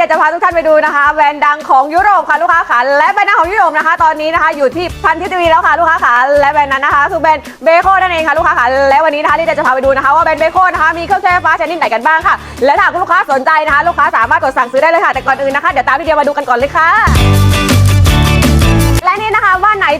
ดี๋ยวจะพาทุกท่านไปดูนะคะแบรนด์ดังของยุโรปค่ะลูกค้าขาและแบรนด์ดังของยุโรปนะคะ ตอนนี้นะคะอยู่ที่พันทิตวีแล้วค่ะลูกค้าขาและแบรนด์นั้นนะคะคือแบรนด์เบโคนั่นเองค่ะลูกค้าขาและวันนี้นะคะที่เดี๋ยวจะพาไปดูนะคะ ว่าแบรนด์เบโคนะคะมีเครื่องใช้ไฟฟ้าชนิดไหนกันบ้างค่ะ และถ้าคุณลูกค้าสนใจนะคะ ลูกค้าสามารถกดสั่งซื้อได้เลยค่ะแต่ก่อนอื่นนะคะเดี๋ยวตามพี่เดียวมาดูกันก่อนเลยค่ะ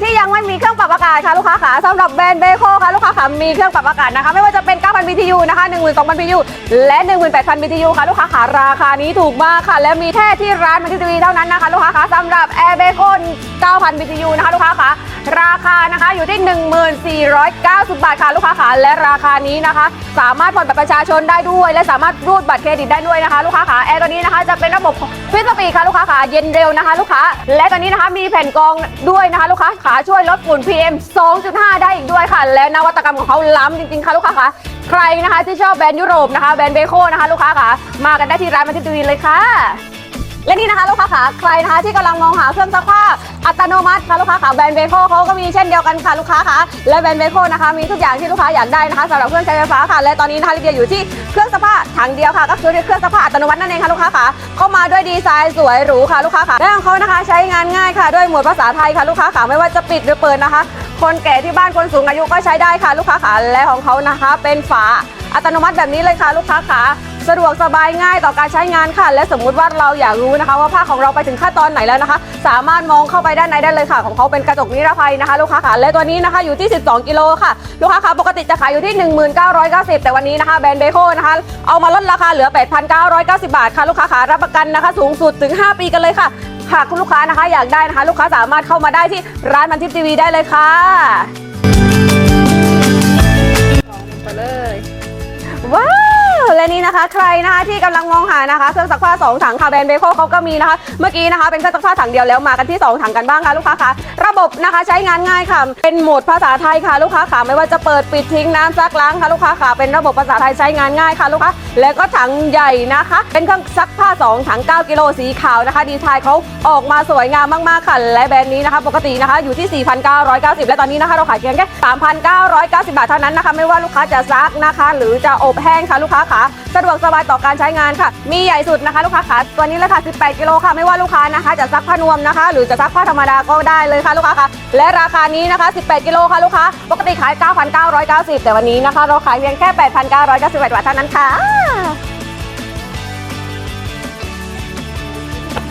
ที่ยังไม่มีเครื่องปรับอากาศค่ะลูกค้าขาสำหรับแบรนด์เบโคค่ะลูกค้าขามีเครื่องปรับอากาศนะคะ ไม่ว่าจะเป็น 9,000 BTU นะคะ 12,000 BTU และ 18,000 BTU ค่ะลูกค้าขาราคานี้ถูกมากค่ะ และมีแค่ที่ร้านมันทีวีเท่านั้นนะคะลูกค้าขาสำหรับ Air b a c o 9,000 BTU นะคะลูกค้าขาราคานะคะอยู่ที่ 1490 บาทค่ะลูกค้าขาและราคานี้นะคะ สามารถผ่อนบัตรประชาชนได้ด้วย และสามารถรูดบัตรเครดิตได้ด้วยนะคะ ลูกค้าขาแอร์ตัวนี้นะคะจะเป็นระบบฟิสปีค่ะลูกค้าาเย็นเร็วนะคะลูกค้า และตอนนี้นะคะมีแผ่นกรองด้วยนะคะลูกค้าขาช่วยลดฝุ่น PM 2.5 ได้อีกด้วยค่ะ และนวัตกรรมของเขาล้ำจริงๆค่ะลูกค้าคะใครนะคะที่ชอบแบรนด์ยุโรปนะคะแบรนด์เบโคนะคะลูกค้าคะมากันได้ที่ร้านมาที่ดูวีเลยค่ะ และนี่นะคะลูกค้าขาใครนะคะที่กำลังมองหาเครื่องซักผ้าอัตโนมัติค่ะลูกค้าขาแบรนด์เบโคเขาก็มีเช่นเดียวกันค่ะลูกค้าคะและแบรนด์เบโคนะคะมีทุกอย่างที่ลูกค้าอยากได้นะคะสำหรับเครื่องใช้ไฟฟ้าค่ะ และตอนนี้นะคะลิเดียอยู่ที่เครื่องซักผ้าถังเดียวค่ะ ก็คือเครื่องซักผ้าอัตโนมัตินั่นเองค่ะลูกค้าขาเข้ามาด้วยดีไซน์สวยหรูค่ะลูกค้าขาและของเขานะคะใช้งานง่ายค่ะ ด้วยหมวดภาษาไทยค่ะลูกค้าขาไม่ว่าจะปิดหรือเปิดนะคะ คนแก่ที่บ้านคนสูงอายุก็ใช้ได้ค่ะลูกค้าขาและของเขานะคะ เป็นฝาอัตโนมัติแบบนี้เลยค่ะลูกค้าขา สะดวกสบายง่ายต่อการใช้งานค่ะ และสมมุติว่าเราอยากรู้นะคะ ว่าผ้าของเราไปถึงขั้นตอนไหนแล้วนะคะ สามารถมองเข้าไปด้านในได้เลยค่ะ ของเขาเป็นกระจกนิรภัยนะคะ ลูกค้าค่ะและตัวนี้นะคะอยู่ที่ 12 กิโลค่ะลูกค้าค่ะปกติจะขายอยู่ที่ 1990 แต่วันนี้นะคะแบรนด์เบโคนะคะเอามาลดราคาเหลือ 8,990 บาทค่ะลูกค้าค่ะรับประกันนะคะ สูงสุดถึง 5 ปีกันเลยค่ะหากคุณลูกค้านะคะอยากได้นะคะ ลูกค้าสามารถเข้ามาได้ที่ร้านมันทิพย์ทีวีได้เลยค่ะไปเลยว้าว และนี่นะคะ ใครนะคะที่กำลังมองหานะคะเครื่องซักผ้า2ถังค่ะแบรนด์เบโคเขาก็มีนะคะ เมื่อกี้นะคะเป็นเครื่องซักผ้าถังเดียวแล้วมากันที่ 2 ถังกันบ้างค่ะลูกค้าคะระบบนะคะใช้งานง่ายค่ะ เป็นโหมดภาษาไทยค่ะลูกค้าค่ะไม่ว่าจะเปิดปิดทิ้งน้ำซักล้างค่ะลูกค้าค่ะเป็นระบบภาษาไทยใช้งานง่ายค่ะลูกค้าแล้วก็ถังใหญ่นะคะ เป็นเครื่องซักผ้า 2 ถัง 9 กิโลสีขาวนะคะ ดีไซน์เขาออกมาสวยงามมากๆค่ะและแบรนด์นี้นะคะ ปกตินะคะอยู่ที่ 4,990 และตอนนี้นะคะเราขายเพียงแค่ 3,990 บาทเท่านั้นนะคะ ไม่ว่าลูกค้าจะซักนะคะ หรือจะอบแห้งค่ะลูกค้าขาสะดวกสบายต่อการใช้งานค่ะ มีใหญ่สุดนะคะลูกค้าขาตัวนี้เลยค่ะ 18 กิโลค่ะไม่ว่าลูกค้านะคะจะซักผ้านวมนะคะ หรือจะซักผ้าธรรมดาก็ได้เลยค่ะลูกค้าค่ะและราคานี้นะคะ 18 กิโลค่ะลูกค้าปกติขาย 9,990 แต่วันนี้นะคะ เราขายเพียงแค่ 8,990บาทเท่านั้นค่ะ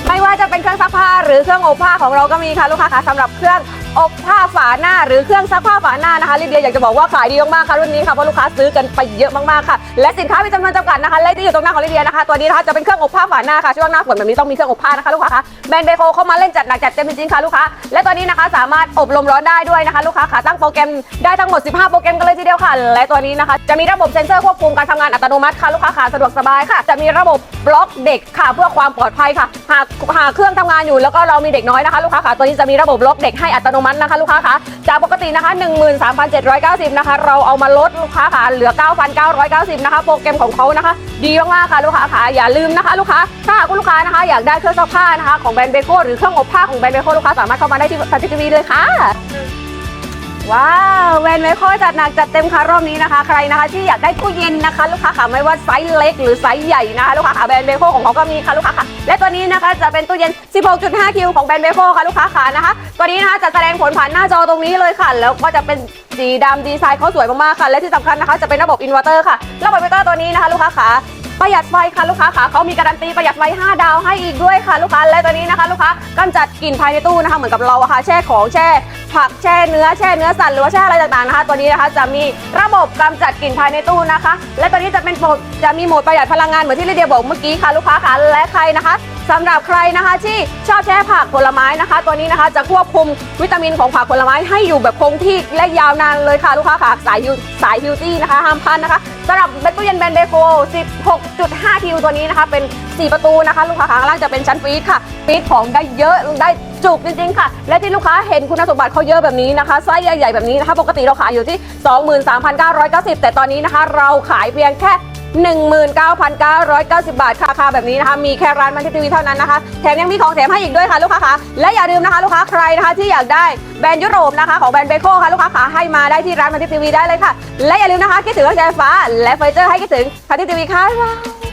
ไม่ว่าจะเป็นเครื่องซักผ้าหรือเครื่องอบผ้าของเราก็มีค่ะลูกค้าคะสำหรับเครื่อง อบผ้าฝาหน้าหรือเครื่องซักผ้าฝาหน้านะคะลิเดียอยากจะบอกว่าขายดีมากๆค่ะรุ่นนี้ค่ะเพราะลูกค้าซื้อกันไปเยอะมากๆค่ะ และสินค้ามีจำนวนจำกัดนะคะและที่อยู่ตรงหน้าของลิเดียนะคะตัวนี้นะคะจะเป็นเครื่องอบผ้าฝาหน้าค่ะช่วงหน้าฝนแบบนี้ต้องมีเครื่องอบผ้านะคะลูกค้าคะแบรนด์เบโคเข้ามาเล่นจัดหนักจัดเต็มจริงๆค่ะลูกค้าและตัวนี้นะคะสามารถอบลมร้อนได้ด้วยนะคะ ลูกค้าค่ะตั้งโปรแกรมได้ทั้งหมด 15 โปรแกรมกันเลยทีเดียวค่ะ และตัวนี้นะคะจะมีระบบเซ็นเซอร์ควบคุมการทำงานอัตโนมัติค่ะลูกค้าค่ะสะดวกสบายค่ะ จะมีระบบบล็อกเด็กค่ะเพื่อความปลอดภัยค่ะหากหากเครื่องทำงานอยู่แล้วก็เรามีเด็กน้อยนะคะลูกค้าค่ะตัวนี้จะมีระบบบล็อกเด็กให้อัตโนมัตินะคะลูกค้าค่ะจากปกตินะคะ 13,790 นะคะ เราเอามาลดลูกค้าค่ะเหลือ 9,990 นะคะ โปรแกรมของเขานะคะ ดีมากๆค่ะลูกค้าค่ะอย่าลืมนะคะ ลูกค้าถ้าคุณลูกค้านะคะ อยากได้เครื่องซักผ้านะคะของแบรนด์เบโคหรือเครื่องอบผ้าของแบรนด์เบโคลูกค้าสามารถเข้ามาได้ที่พันทิทีวีเลยค่ะ ว้าวแวนเมโคจัดหนักจัดเต็มค่ะรอบนี้นะคะ ใครนะคะที่อยากได้ตู้เย็นนะคะ ลูกค้าค่ะไม่ว่าไซส์เล็กหรือไซส์ใหญ่นะคะลูกค้าค่ะแบรนด์เบโคของเขาก็มีค่ะลูกค้าค่ะและตัวนี้นะคะจะเป็นตู้เย็น 16.5 คิวของแบรนด์เบโคค่ะลูกค้าค่ะนะคะตัวนี้นะคะจะแสดงผลผ่านหน้าจอตรงนี้เลยค่ะ แล้วก็จะเป็นสีดำดีไซน์เขาสวยมากๆค่ะ และที่สำคัญนะคะจะเป็นระบบอินเวอร์เตอร์ค่ะระบบอินเวอร์เตอร์ตัวนี้นะคะ ลูกค้าค่ะ ประหยัดไฟค่ะลูกค้าค่ะเขามีการันตีประหยัดไฟ 5 ดาวให้อีกด้วยค่ะลูกค้าและตัวนี้นะคะ ลูกค้ากำจัดกลิ่นภายในตู้นะคะ เหมือนกับเราอะค่ะแช่ของแช่ผักแช่เนื้อแช่เนื้อสัตว์หรือว่าแช่อะไรต่างๆนะคะ ตัวนี้นะคะจะมีระบบกำจัดกลิ่นภายในตู้นะคะ และตัวนี้จะเป็นโหมดจะมีโหมดประหยัดพลังงานเหมือนที่ลิเดียบอกเมื่อกี้ค่ะลูกค้าค่ะและใครนะคะสำหรับใครนะคะที่ชอบแช่ผักผลไม้นะคะ ตัวนี้นะคะจะควบคุมวิตามินของผักผลไม้ให้อยู่แบบคงที่และยาวนานเลยค่ะลูกค้าค่ะสายฮิวสายฮิวตี้นะคะห้ามพลาดนะคะ สำหรับเบตู้เย็นแบรนด์เบโค16.5 คิวตัวนี้นะคะ เป็น 4 ประตูนะคะ ลูกค้าข้างล่างจะเป็นชั้นฟรีดค่ะฟรีดของได้เยอะได้จุกจริงๆค่ะ และที่ลูกค้าเห็นคุณสมบัติเขาเยอะแบบนี้นะคะไซส์ใหญ่ๆแบบนี้นะคะ ปกติเราขายอยู่ที่ 23,990 แต่ตอนนี้นะคะ เราขายเพียงแค่ 19,990 บาทค่ะราคาแบบนี้นะคะ มีแค่ร้านมันทีวีเท่านั้นนะคะ แถมยังมีของแถมให้อีกด้วยค่ะลูกค้าคะและอย่าลืมนะคะลูกค้าใครนะคะที่อยากได้แบรนด์ยุโรปนะคะของแบรนด์เบโคค่ะลูกค้าคะให้มาได้ที่ร้านมันทีวีได้เลยค่ะ และอย่าลืมนะคะคิดถึงรถไฟฟ้า และเฟอร์นิเจอร์ให้คิดถึงพันทีวีค่ะบ๊า